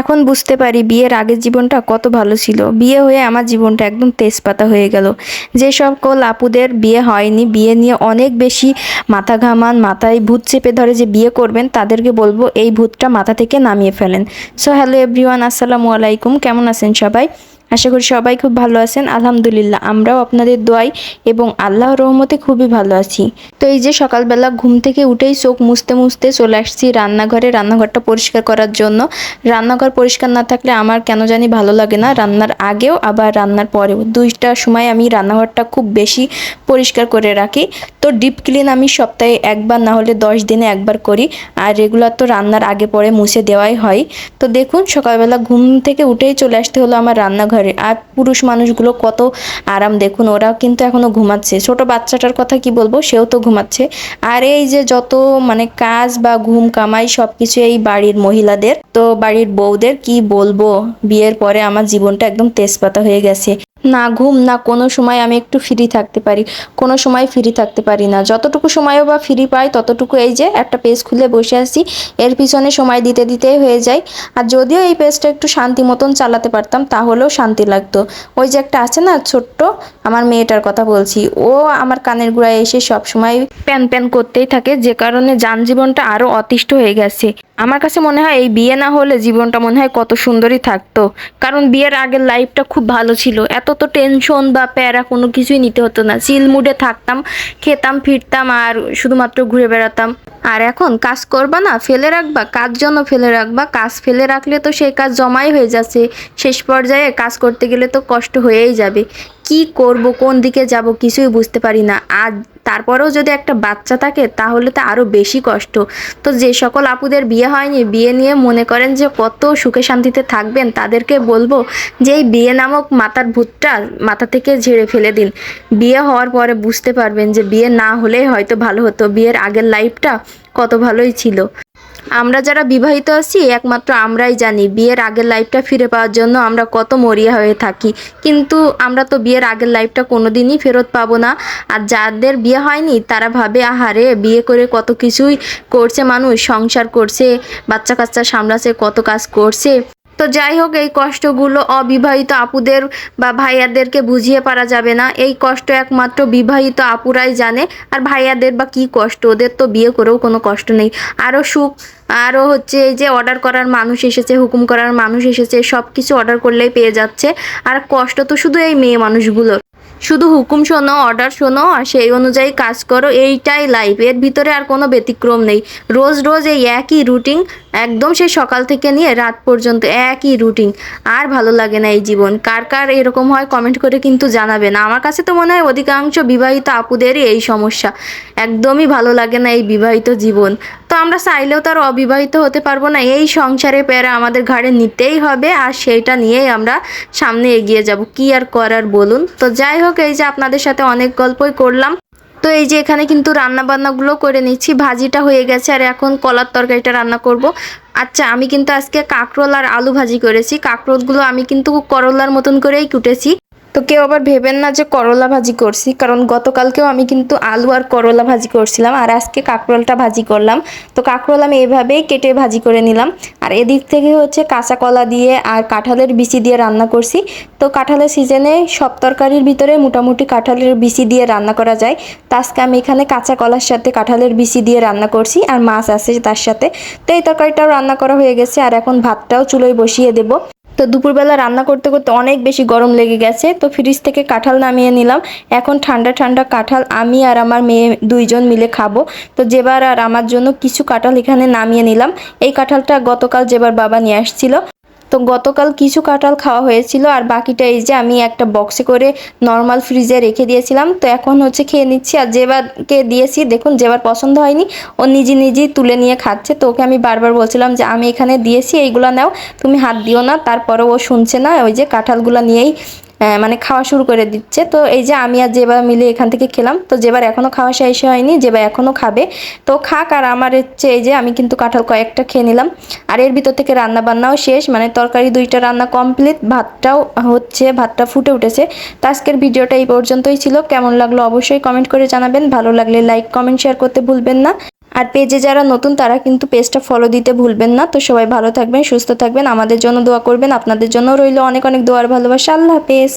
এখন বুঝতে পারি বিয়ের আগের জীবনটা কত ভালো ছিল। বিয়ে হয়ে আমার জীবনটা একদম তেজপাতা হয়ে গেল। যে সকল আপুদের বিয়ে হয়নি, বিয়ে নিয়ে অনেক বেশি মাথা ঘামান, মাথায় ভূত চেপে ধরে যে বিয়ে করবেন, তাদেরকে বলব এই ভূতটা মাথা থেকে নামিয়ে ফেলেন। সো হ্যালো এভরিওয়ান আসসালামু আলাইকুম। কেমন আছেন সবাই? আশা করি সবাই খুব ভালো আছেন। আলহামদুলিল্লাহ, আমরাও আপনাদের দোয়াই এবং আল্লাহর রহমতে খুবই ভালো আছি। তো এই যে সকালবেলা ঘুম থেকে উঠেই চোখ মুছতে মুছতে চলে আসছি রান্নাঘরে। রান্নাঘরটা পরিষ্কার করার জন্য। রান্নাঘর পরিষ্কার না থাকলে আমার কেন জানি ভালো লাগে না। রান্নার আগেও, আবার রান্নার পরেও। দুইটার সময় আমি রান্নাঘরটা খুব বেশি পরিষ্কার করে রাখি। তো ডিপ ক্লিন আমি সপ্তাহে একবার, না হলে দশ দিনে একবার করি। আর রেগুলার তো রান্নার আগে পরে মুছে দেওয়াই হয়। তো দেখুন, সকালবেলা ঘুম থেকে উঠেই চলে আসতে হলো আমার রান্নাঘরে। আর পুরুষ মানুষগুলো কত আরাম, দেখুন, ওরাও কিন্তু এখনও ঘুমাচ্ছে। ছোট বাচ্চাটার কথা কি বলব, সেও তো ঘুমাচ্ছে। আর এই যে যত মানে কাজ বা ঘুম কামাই সব কিছু এই বাড়ির মহিলাদের, তো বাড়ির বউদের কি বলব? বিয়ের পরে আমার জীবনটা একদম তেজপাতা হয়ে গেছে। না ঘুম, না কোনো সময় আমি একটু ফ্রি থাকতে পারি, কোনো সময় ফ্রি থাকতে পারি না। যতটুকু সময়ও বা ফ্রি পাই, ততটুকু এই যে একটা পেজ খুলে বসে আছি, এর পিছনে সময় দিতে দিতেই হয়ে যায়। আর যদিও এই পেজটা একটু শান্তি মতন চালাতে পারতাম, তাহলেও শান্তি লাগতো। ওই যে একটা আছে না ছোট্ট, আমার মেয়েটার কথা বলছি, ও আমার কানের গোড়ায় এসে সব সময় প্যান প্যান করতেই থাকে, যে কারণে যানজীবনটা আরও অতিষ্ঠ হয়ে গেছে। আমার কাছে মনে হয় এই বিয়ে না হলে জীবনটা মনে হয় কত সুন্দরই থাকতো। কারণ বিয়ের আগের লাইফটা খুব ভালো ছিল। এত তো টেনশন বা প্যারা কোনো কিছুই নিতে হতো না। চিল মুডে থাকতাম, খেতাম, ফিরতাম আর শুধুমাত্র ঘুরে বেড়াতাম। আর এখন কাজ করবা না, ফেলে রাখবা, কাজ জন্য ফেলে রাখবা। কাজ ফেলে রাখলে তো সেই কাজ জমাই হয়ে যাচ্ছে। শেষ পর্যায়ে কাজ করতে গেলে তো কষ্ট হয়েই যাবে। কি করব, কোন দিকে যাব কিছুই বুঝতে পারি না। আর তারপরেও যদি একটা বাচ্চা থাকে, তাহলে তো আরও বেশি কষ্ট। তো যে সকল আপুদের বিয়ে হয়নি, বিয়ে নিয়ে মনে করেন যে কত সুখে শান্তিতে থাকবেন, তাদেরকে বলব যে এই বিয়ে নামক মাথার ভূতটা মাথা থেকে ঝেড়ে ফেলে দিন। বিয়ে হওয়ার পরে বুঝতে পারবেন যে বিয়ে না হলেই হয়তো ভালো হতো। বিয়ের আগের লাইফটা কত ভালোই ছিল। আমরা যারা বিবাহিত আছি, একমাত্র আমরাই জানি বিয়ের আগের লাইফটা ফিরে পাওয়ার জন্য আমরা কত মরিয়া হয়ে থাকি। কিন্তু আমরা তো বিয়ের আগের লাইফটা কোনো দিনই ফেরত পাবো না। আর যাদের বিয়ে হয়নি, তারা ভাবে আহারে বিয়ে করে কত কিছুই করছে মানুষ, সংসার করছে বাচ্চা কাচ্চা সামলাছে কত কাজ করছে। তো যাই হোক, এই কষ্টগুলো অবিবাহিত আপুদের বা ভাইয়াদেরকে বুঝিয়ে পারা যাবে না। এই কষ্ট একমাত্র বিবাহিত আপুরাই জানে। আর ভাইয়াদের বা কি কষ্ট? ওদের তো বিয়ে করেও কোনো কষ্ট নেই। আরও সুখ আরও হচ্ছে এই যে অর্ডার করার মানুষ এসেছে, হুকুম করার মানুষ এসেছে সব কিছু অর্ডার করলেই পেয়ে যাচ্ছে। আর কষ্ট তো শুধু এই মেয়ে মানুষগুলোর। শুধু হুকুম শোনো অর্ডার শোনো, আর সেই অনুযায়ী কাজ করো, এইটাই লাইফ এর ভিতরে আর কোনো ব্যতিক্রম নেই। রোজ রোজ এই একই রুটিন একদম সেই সকাল থেকে নিয়ে রাত পর্যন্ত একই রুটিন আর ভালো লাগে না এই জীবন। কার কার এরকম হয় কমেন্ট করে কিন্তু জানাবেন। আমার কাছে তো মনে হয় অধিকাংশ বিবাহিত আপুদেরই এই সমস্যা। একদমই ভালো লাগে না এই বিবাহিত জীবন। তো আমরা চাইলেও তো আর অবিবাহিত হতে পারব না। এই সংসারে প্যারা আমাদের ঘাড়ে নিতেই হবে আর সেইটা নিয়েই আমরা সামনে এগিয়ে যাব। কি আর করার বলুন? তো যাই হোক, এই যে আপনাদের সাথে অনেক গল্পই করলাম। তো এই যে এখানে কিন্তু রান্না বান্নাগুলো করে নিচ্ছি, ভাজিটা হয়ে গেছে আর এখন কলার তরকারিটা রান্না করব। আচ্ছা আমি কিন্তু আজকে কাঁকরোল আর আলু ভাজি করেছি, কাঁকরোলগুলো আমি কিন্তু করলার মতন করেই কুটেছি। তো কেউ আবার ভেবেন না যে করলা ভাজি করছি, কারণ গতকালকেও আমি কিন্তু আলু আর করলা ভাজি করছিলাম আর আজকে কাঁকরোলটা ভাজি করলাম। তো কাঁকরোল আমি এভাবেই কেটে ভাজি করে নিলাম। আর এদিক থেকে হচ্ছে কাঁচা কলা দিয়ে আর কাঁঠালের বিচি দিয়ে রান্না করছি। তো কাঁঠালের সিজনে সব তরকারির ভিতরে মোটামুটি কাঁঠালের বিচি দিয়ে রান্না করা যায়। তো আজকে আমি এখানে কাঁচা কলার সাথে কাঁঠালের বিচি দিয়ে রান্না করছি আর মাছ আছে তার সাথে। তো এই তরকারিটাও রান্না করা হয়ে গেছে আর এখন ভাতটাও চুলোয় বসিয়ে দেবো। তো দুপুরবেলা রান্না করতে করতে অনেক বেশি গরম লেগে গেছে, তো ফ্রিজ থেকে কাঁঠাল নামিয়ে নিলাম। এখন ঠান্ডা ঠান্ডা কাঁঠাল আমি আর আমার মেয়ে দুইজন মিলে খাব। তো যেবার আর আমার জন্য কিছু কাঁঠাল এখানে নামিয়ে নিলাম। এই কাঁঠালটা গতকাল যেবার বাবা নিয়ে আসছিল। তো গতকাল কিছু কাঁঠাল খাওয়া হয়েছিল আর বাকিটা এই যে আমি একটা বক্সে করে নর্মাল ফ্রিজে রেখে দিয়েছিলাম। তো এখন হচ্ছে খেয়ে নিচ্ছি আর যেবারকে দিয়েছি, দেখুন যেবার পছন্দ হয়নি, ও নিজে নিজেই তুলে নিয়ে খাচ্ছে। তো ওকে আমি বারবার বলছিলাম যে, আমি এখানে দিয়েছি, এইগুলো নাও, তুমি হাত দিও না। তারপরে ও শুনছে না, ওই যে কাঁঠালগুলো নিয়েই মানে খাওয়া শুরু করে দিচ্ছে। তো এই যে আমি আর যেবার মিলে এখান থেকে খেলাম। তো যেবার এখনও খাওয়া শেষ হয়নি যেবার এখনও খাবে। তো খাক আর আমার হচ্ছে এই যে আমি কিন্তু কাঁঠাল কয়েকটা খেয়ে নিলাম। আর এর ভিতর থেকে রান্না বান্নাও শেষ মানে তরকারি দুইটা রান্না কমপ্লিট ভাতটাও হচ্ছে, ভাতটা ফুটে উঠেছে। তো আজকের ভিডিওটা এই পর্যন্তই ছিল। কেমন লাগল অবশ্যই কমেন্ট করে জানাবেন। ভালো লাগলে লাইক কমেন্ট শেয়ার করতে ভুলবেন না। আর পেজে যারা নতুন, তারা কিন্তু পেজটা ফলো দিতে ভুলবেন না। তো সবাই ভালো থাকবেন, সুস্থ থাকবেন, আমাদের জন্য দোয়া করবেন। আপনাদের জন্য রইল অনেক অনেক দোয়ার ভালোবাসা। আল্লাহ হাফেজ।